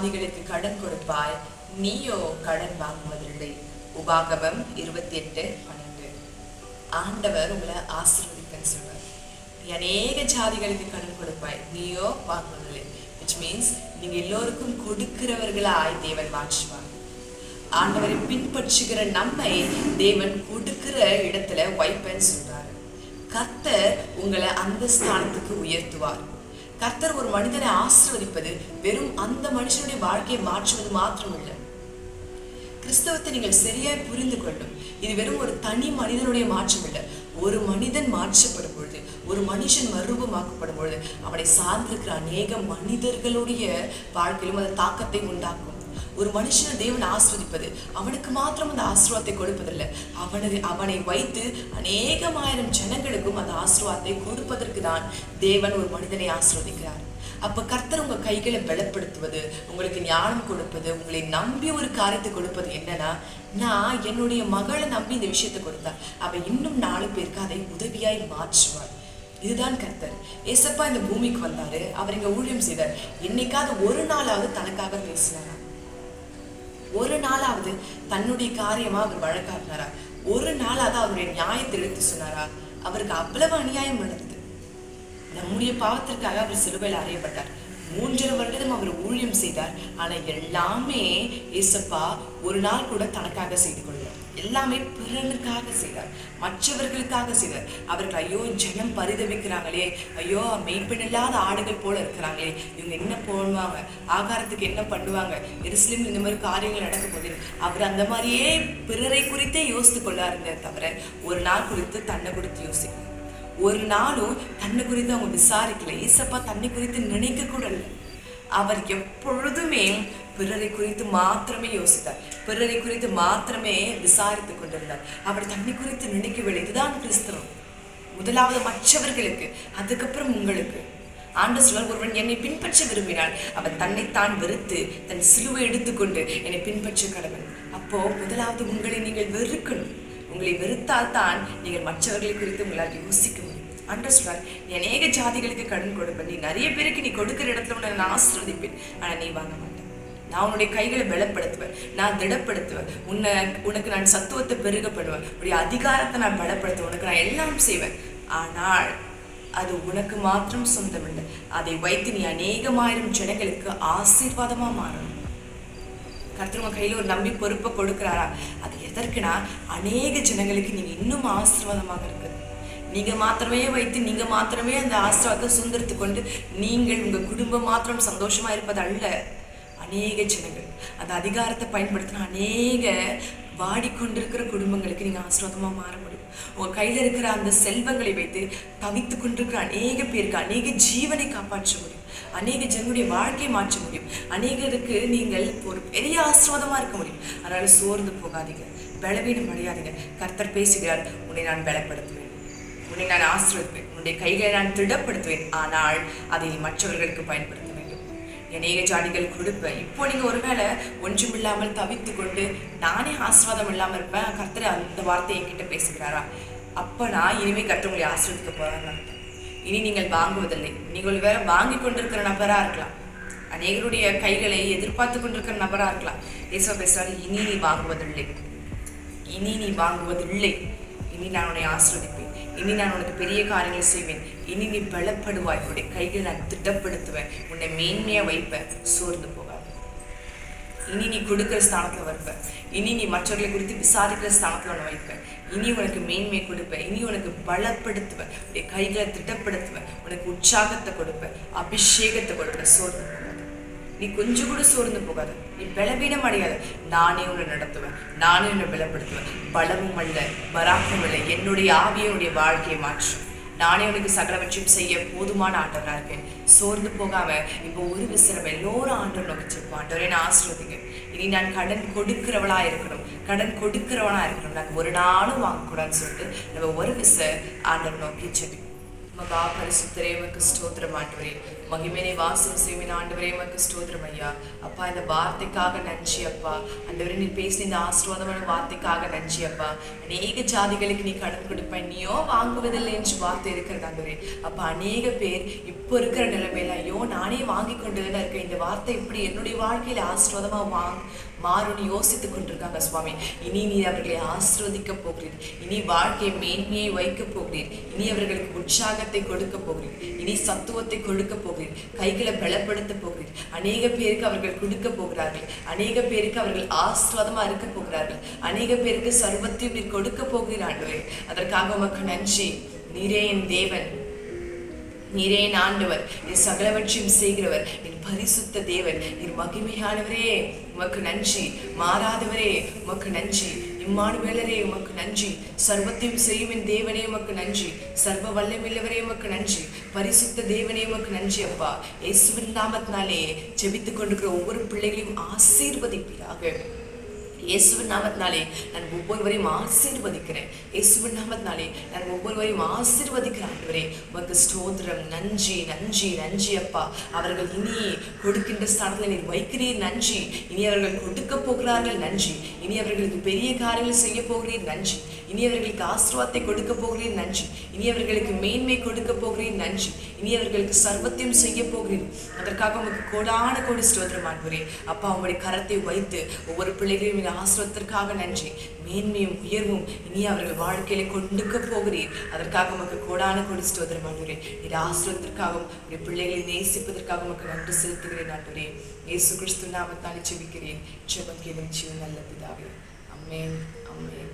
ஜாதிகளுக்கு கடன் கொடுப்பாய் நீயோ கடன் வாங்குவதில்லை. உபாகமம் இருபத்தி எட்டு பன்னெண்டு ஆண்டவர் உங்களை ஆசீர்வதிப்பேன்னு சொல்வார். அநேக ஜாதிகளுக்கு கடன் கொடுப்பாய் நீயோ வாங்குவதில்லை. விச் மீன்ஸ் நீங்க எல்லோருக்கும் கொடுக்கிறவர்களாய் தேவன் மாற்றுவார் ஆண்டவரை பின்பற்றுகிற நம்மை தேவன் கொடுக்கிற இடத்துல வைப்பேன்னு சொல்றாரு கர்த்தர் உங்களை அந்த ஸ்தானத்துக்கு உயர்த்துவார். கர்த்தர் ஒரு மனிதனை ஆசிர்வதிப்பது வெறும் அந்த மனுஷனுடைய வாழ்க்கையை மாற்றுவது மாத்திரமில்லை. கிறிஸ்தவத்தை நீங்கள் சரியாய் புரிந்து கொள்ளும். இது வெறும் ஒரு தனி மனிதனுடைய மாற்றம் இல்லை ஒரு மனிதன் மாற்றப்படும் பொழுது ஒரு மனுஷன் மறுரூபமாக்கப்படும் பொழுது அவனை சார்ந்திருக்கிற அநேக மனிதர்களுடைய வாழ்க்கையிலும் அது தாக்கத்தை உண்டாக்கும். ஒரு மனுஷனை தேவன் ஆஸ்வதிப்பது அவனுக்கு மாத்திரம் அந்த ஆசீர்வாதத்தை கொடுப்பதில்லை. அவனது அவனை வைத்து அநேகமாயிரம் ஜனங்கள் ஆசீர்வாதத்தை கொடுப்பதற்கு தான் தேவன் ஒரு மனிதனை ஆசிர்வதிக்கிறார். அப்ப கர்த்தர் உங்க கைகளை பலப்படுத்துவது உங்களுக்கு ஞானம் கொடுப்பது உங்களை நம்பி ஒரு காரியத்தை கொடுப்பது என்னன்னா நான் என்னுடைய மகளை நம்பி இந்த விஷயத்தை கொடுத்தா அவ இன்னும் நாலு பேருக்கு அதை உதவியாய் மாற்றுவாள் இதுதான் கர்த்தர். ஏசப்பா இந்த பூமிக்கு வந்தாரு. அவர் இங்க ஊழியம் செய்தார். என்னைக்காவது ஒரு நாளாவது தனக்காக பேசினாரா? ஒரு நாளாவது தன்னுடைய காரியமா அவர் வழக்காட்டினாரா ஒரு நாளாவது அவருடைய நியாயத்தை எடுத்து சொன்னாரா? அவருக்கு அவ்வளவு அநியாயம் நடந்தது. நம்முடைய பாவத்திற்காக அவர் சிலுவையில் அறையப்பட்டார். மூன்றரை வருடம் அவர் ஊழியம் செய்தார். ஆனா எல்லாமே ஏசப்பா ஒரு நாள் கூட தனக்காக செய்து கொண்டார் எல்லாமே பிறனுக்காக செய்தார். மற்றவர்களுக்காக செய்தார். அவர்கள் ஐயோ ஜனம் பரிதவிக்கிறாங்களே ஐயோ மெய்ப்பெண் இல்லாத ஆடுகள் போல இருக்கிறாங்களே. இவங்க என்ன போடுவாங்க ஆகாரத்துக்கு என்ன பண்ணுவாங்க? எருசலேம் இந்த மாதிரி காரியங்கள் நடக்க போகுது அவர் அந்த மாதிரியே பிறரை குறித்தே யோசித்து கொள்ளாருங்க தவிர ஒரு நாள் குறித்து தன்னை குறித்து யோசிக்கணும் ஒரு நாளும் தன்னை குறித்து அவங்க விசாரிக்கல. ஈசப்பா தன்னை குறித்து நினைக்க கூட இல்லை அவர் எப்பொழுதுமே பிறரை குறித்து மாத்திரமே யோசித்தார். பிறரை குறித்து மாத்திரமே விசாரித்து கொண்டிருந்தார். அவர் தன்னை குறித்து நினைக்கவில்லை. இதுதான் கிறிஸ்தவம். முதலாவது மற்றவர்களுக்கு அதுக்கப்புறம் உங்களுக்கு. ஆண்டு சொல்வார் ஒருவன் என்னை பின்பற்ற விரும்பினால் அவன் தன்னைத்தான் வெறுத்து தன் சிலுவை எடுத்துக்கொண்டு என்னை பின்பற்ற கடவன். அப்போ முதலாவது உங்களை நீங்கள் வெறுக்கணும். உங்களை வெறுத்தால் தான் நீங்கள் மற்றவர்களை குறித்து உங்களால் யோசிக்க முடியும். அன்று சொல்றார் நீ அநேக ஜாதிகளுக்கு கடன் கொடுப்பேன். நீ நிறைய பேருக்கு நீ கொடுக்கிற இடத்துல உன்னை நான் ஆசீர்வதிப்பேன். ஆனால் நீ வாங்க நான் உன்னுடைய கைகளை பலப்படுத்துவேன் நான் திடப்படுத்துவேன். உன்னை உனக்கு நான் சத்துவத்தை பெருக பண்ணுவேன் உடைய அதிகாரத்தை நான் பலப்படுத்துவேன். உனக்கு நான் எல்லாம் செய்வேன். ஆனால் அது உனக்கு மாத்திரம் சொந்தமில்லை. அதை வைத்து நீ அநேகமாயிரம் ஜனங்களுக்கு ஆசீர்வாதமா மாறணும். கர்த்தர் கையில் கையில ஒரு நம்பி பொறுப்பை கொடுக்குறாரா? அது எதற்குனா அநேக ஜனங்களுக்கு நீங்க இன்னும் ஆசீர்வாதமாக இருக்குது நீங்க மாத்திரமே வைத்து நீங்க மாத்திரமே அந்த ஆசீர்வாதத்தை சுந்தரித்து கொண்டு நீங்கள் உங்க குடும்பம் மாத்திரம் சந்தோஷமா இருப்பது அல்ல. அநேக ஜனங்கள். அந்த அதிகாரத்தை பயன்படுத்தின அநேக வாடிக்கொண்டிருக்கிற குடும்பங்களுக்கு நீங்கள் ஆசீர்வாதமா மாற முடியும். உங்கள் கையில் இருக்கிற அந்த செல்வங்களை வைத்து தவித்து கொண்டிருக்கிற அநேக பேருக்கு அநேக ஜீவனை காப்பாற்ற முடியும். அநேக ஜனங்களுடைய வாழ்க்கையை மாற்ற முடியும். அநேகருக்கு நீங்கள் ஒரு பெரிய ஆசீர்வாதமா இருக்க முடியும். அதனால சோர்ந்து போகாதீங்க. பலவீனம் அடையாதீங்க. கர்த்தர் பேசுகிறார் உன்னை நான் பலப்படுத்துவேன். உன்னை நான் ஆசீர்வதிப்பேன். உன்னுடைய கைகளை நான் திடப்படுத்துவேன். ஆனால் அதை மற்றவர்களுக்கு பயன்படுத்த. அநேக ஜாதிகள் கொடுப்பேன் இப்போ நீங்க ஒருவேளை ஒன்றுமில்லாமல் தவித்து கொண்டு நானே ஆஸ்வாதம் இல்லாமல் இருப்பேன் கர்த்தர் அந்த வார்த்தை என்கிட்ட பேசுகிறாரா? அப்போ நான் இனிமே கர்த்தர் உங்களை ஆசீர்வதிக்க போகிறேன் இனி நீங்கள் வாங்குவதில்லை. நீங்கள் வேற வாங்கி கொண்டிருக்கிற நபரா இருக்கலாம். அநேகருடைய கைகளை எதிர்பார்த்து கொண்டிருக்கிற நபரா இருக்கலாம். ஏசோ பேசுறாரு இனி நீ வாங்குவதில்லை. இனி நீ வாங்குவதில்லை. இனி நான் உன்னை ஆசிர்வதிப்பேன். இனி நான் உனக்கு பெரிய காரியங்களை செய்வேன். இனி நீ பலப்படுவாய். உன்னுடைய கைகளை நான் திட்டப்படுத்துவேன் உன்னை மேன்மையா வைப்பேன். சோர்ந்து போவேன் இனி நீ கொடுக்கிற ஸ்தானத்துல வருப்பேன் இனி நீ மற்றவர்களை குறித்து விசாரிக்கிற ஸ்தானத்துல உன்னை வைப்பேன். இனி உனக்கு மேன்மையை கொடுப்பேன். இனி உனக்கு பலப்படுத்துவேன். உடைய கைகளை திட்டப்படுத்துவேன் உனக்கு உற்சாகத்தை கொடுப்பேன். அபிஷேகத்தை கொடுப்பேன். சோர்ந்து நீ கொஞ்சம் கூட சோர்ந்து போகாத. நீ பலவீனம் அடையாத. நானே உன்னை நடத்துவேன். நானே உன்னை பலப்படுத்துவேன். பலமும் அல்ல பராக்கும் இல்லை என்னுடைய ஆவியனுடைய வாழ்க்கையை மாற்றும். நானே உனக்கு சகலவற்றையும் செய்ய போதுமான ஆண்டவனா இருக்கேன். சோர்ந்து போகாம இப்போ ஒரு விசிறம் எல்லோரும் ஆண்டவர் நோக்கி செல்வோம். ஆண்டவரே நான் ஆசிர்வதிங்க. இனி நான் கடன் கொடுக்கிறவளா இருக்கணும். கடன் கொடுக்கிறவனா இருக்கணும். நான் ஒரு நாளும் வாங்கக்கூடாதுன்னு சொல்லிட்டு நம்ம ஒரு விச ஆண்டவர் நோக்கி செல்வி மகா பரிசுத்தரே உமக்கு ஸ்தோத்திரம் ஆண்டவரே. மகிமேனை வாசம் செய்வின் ஆண்டவரே மக்கு ஸ்தோத்திரம் ஐயா. அப்பா இந்த வார்த்தைக்காக நன்றி அப்பா. ஆண்டவரே நீ பேசின இந்த ஆசீர்வாதமான வார்த்தைக்காக நன்றி அப்பா. அநேக ஜாதிகளுக்கு நீ கடன் கொடுப்ப நீயோ வாங்குவதில்லை என்று வார்த்தை இருக்கிறது ஆண்டவரே. அப்பா அநேக பேர் இப்போ இருக்கிற நிலைமையில ஐயோ நானே வாங்கி கொண்டு இருக்கேன் இந்த வார்த்தை இப்படி என்னுடைய வாழ்க்கையில ஆசீர்வாதமா வாங் மாறும்னு யோசித்துக் கொண்டிருக்காங்க சுவாமி. இனி நீ அவர்களை ஆசிர்வதிக்க போகிறீர். இனி வாழ்க்கையை மேன்மையை வைக்க போகிறீர். இனி அவர்களுக்கு உற்சாகத்தை கொடுக்க போகிறீர். இனி சத்துவத்தை கொடுக்க போகிறீர். கைகளை பலப்படுத்த போகிறீர் அநேக பேருக்கு அவர்கள் கொடுக்க போகிறார்கள். அநேக பேருக்கு அவர்கள் ஆசீர்வாதமா இருக்க போகிறார்கள். அநேக பேருக்கு சர்வத்தையும் நீர் கொடுக்க போகிறீர் அதற்காக உமக்கு நன்றி. நீரே என் தேவன். நீரே என் ஆண்டவர் என் சகலவற்றையும் செய்கிறவர். என் பரிசுத்த தேவன் என் மகிமையானவரே உமக்கு நன்றி. மாறாதவரே உமக்கு நன்றி. இம்மானுவேலரே உமக்கு நன்றி. சர்வத்தையும் செய்யும் என் தேவனே உமக்கு நன்றி. சர்வ வல்லமில்லவரே உமக்கு நன்றி. பரிசுத்த தேவனே உமக்கு நன்றி அப்பா. இயேசுவின் நாமத்தினாலே ஜெபித்துக் கொண்டிருக்கிற ஒவ்வொரு பிள்ளைகளையும் ஆசீர்வதிப்பீராக. இயேசுவின் நாமத்தினாலே நான் ஒவ்வொருவரையும் ஆசீர்வதிக்கிறேன். இயேசுவின் நாமத்தினாலே நான் ஒவ்வொருவரையும் ஆசீர்வதிக்கிறேன் ஆண்டவரே. உமக்கு ஸ்தோத்திரம். நன்றி நன்றி நன்றி அப்பா. அவர்கள் இனி கொடுக்கின்ற ஸ்தானத்தில் நீர் வைக்கிறீர். நன்றி. இனி அவர்கள் கொடுக்க போகிறார்கள். நன்றி. இனி அவர்களுக்கு பெரிய காரியங்கள் செய்ய போகிறீர். நன்றி. இனி அவர்களுக்கு ஆசீர்வாதத்தை கொடுக்க போகிறீர். நன்றி. இனி அவர்களுக்கு மேன்மை கொடுக்க போகிறீர். நன்றி. இனி அவர்களுக்கு சர்வத்தையும் செய்ய போகிறேன். அதற்காக உங்களுக்கு கோடான கோடி ஸ்தோத்திரம் ஆண்புரே அப்பா உங்களுடைய கரத்தை வைத்து ஒவ்வொரு பிள்ளைகளையும் இந்த ஆசிரத்திற்காக நன்றி. மேன்மையும் உயர்வும் இனி அவர்கள் வாழ்க்கையில கொண்டுக்க போகிறீர். அதற்காக உமக்கு கோடான கோடி ஸ்தோத்திரம் ஆண்டவரே. இந்த ஆசிரத்திற்காகவும் உடைய பிள்ளைகளை நேசிப்பதற்காக உமக்கு நன்றி செலுத்துகிறேன் ஆண்டவரே. இயேசு கிறிஸ்து நாமத்தாலே செபிக்கிறேன் செபம் கேளும் ஜீவன் நல்ல பிதாவே. Amen amen